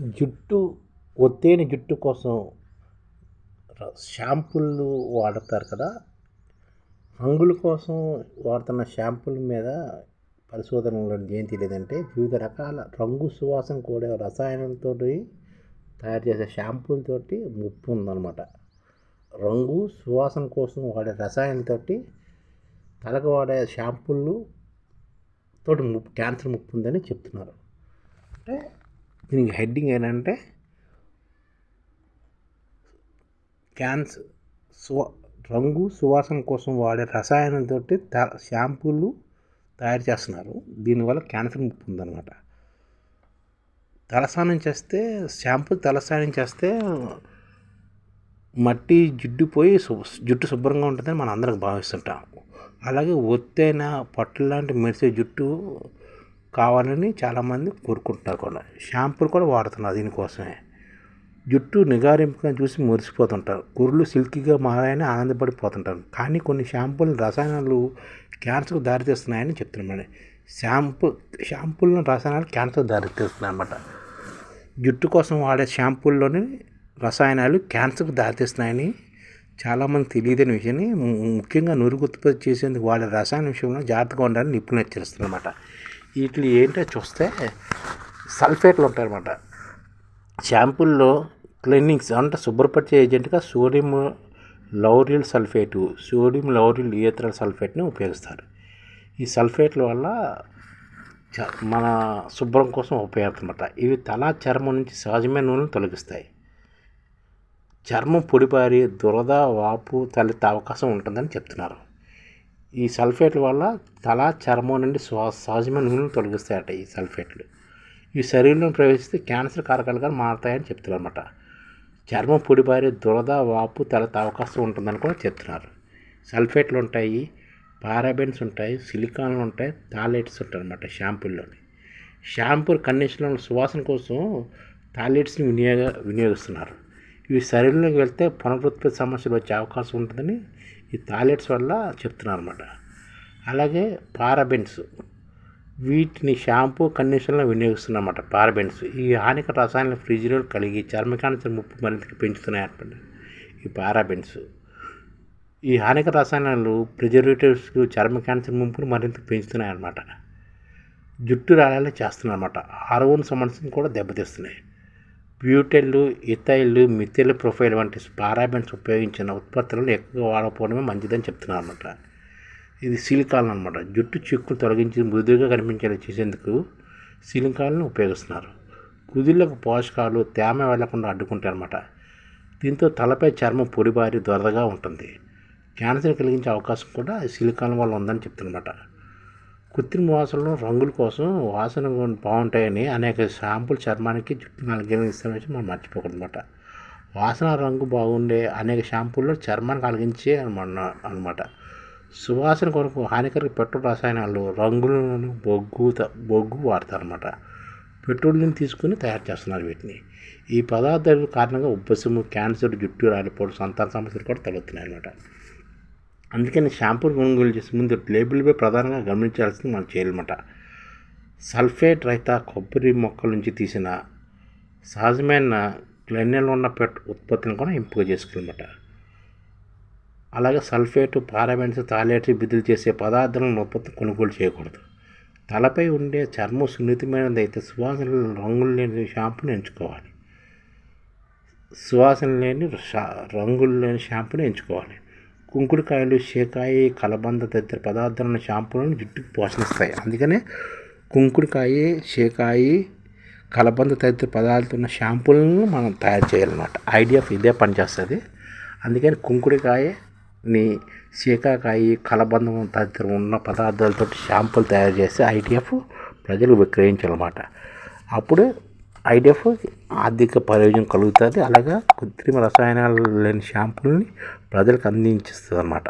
జుట్టు ఒత్తేని జుట్టు కోసం ర- షాంపూలు వాడతారు కదా. రంగుల కోసం వాడుతున్న షాంపుల మీద పరిశోధనలో ఏం తెలియదంటే వివిధ రకాల రంగు సువాసన కూడా రసాయనంతో తయారు చేసే షాంపూలతోటి ముప్పు ఉందన్నమాట. రంగు సువాసన కోసం వాడే రసాయనంతో తలకు వాడే షాంపూలు తోటి ముప్పు క్యాన్సర్ ముప్పు ఉందని చెప్తున్నారు. అంటే దీనికి హెడ్డింగ్ ఏంటంటే క్యాన్సర్ సువా రంగు సువాసన కోసం వాడే రసాయనంతో త షాంపూలు తయారు చేస్తున్నారు. దీనివల్ల క్యాన్సర్ ముప్పు ఉందన్నమాట తలస్నానం చేస్తే షాంపూ తలస్నానం చేస్తే మట్టి జిడ్డు పోయి జుట్టు శుభ్రంగా ఉంటుందని మనం అందరం భావిస్తుంటాం. అలాగే ఒత్తైన పట్టు లాంటి మెరిసే జుట్టు కావాలని చాలామంది కోరుకుంటున్నారు కూడా. షాంపూలు కూడా వాడుతున్నారు దీనికోసమే. జుట్టు నిగారింపుగా చూసి మురిసిపోతుంటారు. కుర్లు సిల్కీగా మారాయని ఆనందపడిపోతుంటారు. కానీ కొన్ని షాంపూలు రసాయనాలు క్యాన్సర్కు దారితీస్తున్నాయని చెప్తున్నామండి. షాంపూ షాంపూలను రసాయనాలు క్యాన్సర్ దారితీస్తున్నాయి అన్నమాట. జుట్టు కోసం వాడే షాంపూల్లోని రసాయనాలు క్యాన్సర్కు దారితీస్తున్నాయని చాలామంది తెలియదని విషయాన్ని ముఖ్యంగా నురుగు ఉత్పత్తి చేసేందుకు వాడే రసాయన విషయంలో జాగ్రత్తగా ఉండాలని నిపుణులు హెచ్చరిస్తున్నారన్నమాట. వీటిని ఏంటో చూస్తే సల్ఫేట్లు ఉంటాయన్నమాట. షాంపూల్లో క్లీనింగ్స్ అంటే శుభ్రపరిచే ఏజెంట్గా sodium lauryl sulphate sodium lauryl ethereal సల్ఫేట్ని ఉపయోగిస్తారు. ఈ సల్ఫేట్ల వల్ల చ- మన శుభ్రం కోసం ఉపయోగపడతాయి ఇవి తల చర్మం నుంచి సహజమైన నూనెను తొలగిస్తాయి. చర్మం పొడిపారి దురద వాపు తలెత్తే అవకాశం ఉంటుందని చెప్తున్నారు. ఈ సల్ఫేట్ల వల్ల తల చర్మం నుండి సహజమైన నూనెను తొలగిస్తాయట ఈ సల్ఫేట్లు. ఈ శరీరంలో ప్రవేశిస్తే క్యాన్సర్ కారకాలుగా మారతాయని చెప్తున్నారు అనమాట చర్మం పొడిబారే దురద వాపు తల అవకాశం ఉంటుందని కూడా చెప్తున్నారు. సల్ఫేట్లు ఉంటాయి పారాబెన్స్ ఉంటాయి సిలికాన్లు ఉంటాయి థాలేట్స్ ఉంటాయి అనమాట షాంపూల్లోని షాంపూ కండిషనర్ సువాసన కోసం థాలేట్స్ని వినియోగ వినియోగిస్తున్నారు. ఇవి శరీరంలోకి వెళ్తే పునరుత్పత్తి సమస్యలు వచ్చే అవకాశం ఉంటుందని ఈ థాలేట్స్ వల్ల చెప్తున్నారు అనమాట అలాగే పారాబెన్స్ వీటిని షాంపూ కండిషన్లో వినియోగిస్తున్నమాట పారాబెన్స్ ఈ హానిక రసాయన ఫ్రిడ్జ్లో కలిగి చర్మ క్యాన్సర్ ముప్పు మరింత పెంచుతున్నాయి అనమాట ఈ పారాబెన్స్ ఈ హానిక రసాయనాలు ప్రిజర్వేటివ్స్ చర్మ క్యాన్సర్ ముంపును మరింత పెంచుతున్నాయి అన్నమాట జుట్టు రాలేలా చేస్తున్నాయి అన్నమాట హార్మోన్ సమస్యను కూడా దెబ్బతీస్తున్నాయి. బ్యూటెల్లు ఇథైల్లు మిథైల్ ప్రొఫైల్ వంటి పారాబెన్స్ ఉపయోగించిన ఉత్పత్తులను ఎక్కువగా వాడకపోవడమే మంచిదని చెప్తున్నారు అనమాట ఇది సిలికాన్ అనమాట జుట్టు చిక్కులు తొలగించి మృదువుగా కనిపించేలా చేసేందుకు సిలికాన్ను ఉపయోగిస్తున్నారు. కుదిళ్ళకు పోషకాలు తేమ వెళ్ళకుండా అడ్డుకుంటాయి అనమాట దీంతో తలపై చర్మం పొడిబారి దొరదగా ఉంటుంది. క్యాన్సర్ కలిగించే అవకాశం కూడా సిలికాన్ వల్ల ఉందని చెప్తున్నమాట. కృత్రిమ వాసనలు రంగుల కోసం వాసన బాగుంటాయని అనేక షాంపులు చర్మానికి జుట్టు నలిగిన మనం మర్చిపోకూడదన్నమాట వాసన రంగు బాగుండే అనేక షాంపూల్లో చర్మానికి కలిగించే అనమాట సువాసన కొరకు హానికర పెట్రోల్ రసాయనాలు రంగులను బొగ్గు త- బొగ్గు వాడతారనమాట పెట్రోల్ని తీసుకుని తయారు చేస్తున్నారు వీటిని. ఈ పదార్థాల కారణంగా ఉబ్బసము క్యాన్సర్ జుట్టు రాలిపోవడం సంతాన సమస్యలు కూడా తలెత్తున్నాయి అన్నమాట అందుకని షాంపూ కొనుగోలు చేసే ముందు లేబుల్పై ప్రధానంగా గమనించాల్సింది మనం చేయాలన్నమాట సల్ఫేట్ రహిత కొబ్బరి మొక్కల నుంచి తీసిన సహజమైన గ్లెన్నెల్ ఉన్న పెట్ ఉత్పత్తిని కూడా ఎంపిక చేసుకోవాలన్నమాట. అలాగే సల్ఫేట్ పారాబెన్స్ తాలేటరీ బిద్దులు చేసే పదార్థాలను ఉత్పత్తి కొనుగోలు చేయకూడదు. తలపై ఉండే చర్మం సున్నితమైనది అయితే సువాసన రంగులు లేని షాంపూని ఎంచుకోవాలి. సువాసన లేని షా- రంగులు లేని షాంపూని ఎంచుకోవాలి. కుంకుడుకాయలు షేకాయి కలబంద తదితర పదార్థాలను షాంపూలను జుట్టుకు పోషణిస్తాయి. అందుకనే కుంకుడుకాయ షేకాయి కలబంద తదితర పదార్థాలు ఉన్న షాంపూలను మనం తయారు చేయాలన్నమాట. ఐడియా ఇదే పనిచేస్తుంది. అందుకని కుంకుడుకాయని శీకాకాయ కలబందం తదితర ఉన్న పదార్థాలతో షాంపూలు తయారు చేసి ఐడిఎఫ్ ప్రజలు విక్రయించాలన్నమాట. అప్పుడు ఐడిఎఫ్ ఆర్థిక ప్రయోజనం కలుగుతుంది. అలాగే కృత్రిమ రసాయనాలు లేని షాంపుల్ని ప్రజలకు అందించిస్తుంది అన్నమాట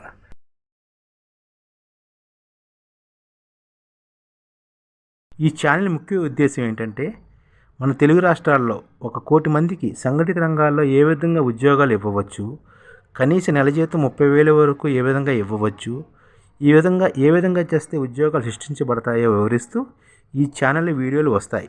ఈ ఛానల్ ముఖ్య ఉద్దేశం ఏంటంటే మన తెలుగు రాష్ట్రాల్లో ఒక కోటి మందికి సంఘటిత రంగాల్లో ఏ విధంగా ఉద్యోగాలు ఇవ్వవచ్చు కనీస నెల జీతం ముప్పై వేల వరకు ఏ విధంగా ఇవ్వవచ్చు ఈ విధంగా ఏ విధంగా చేస్తే ఉద్యోగాలు సృష్టించబడతాయో వివరిస్తూ ఈ ఛానల్ వీడియోలు వస్తాయి.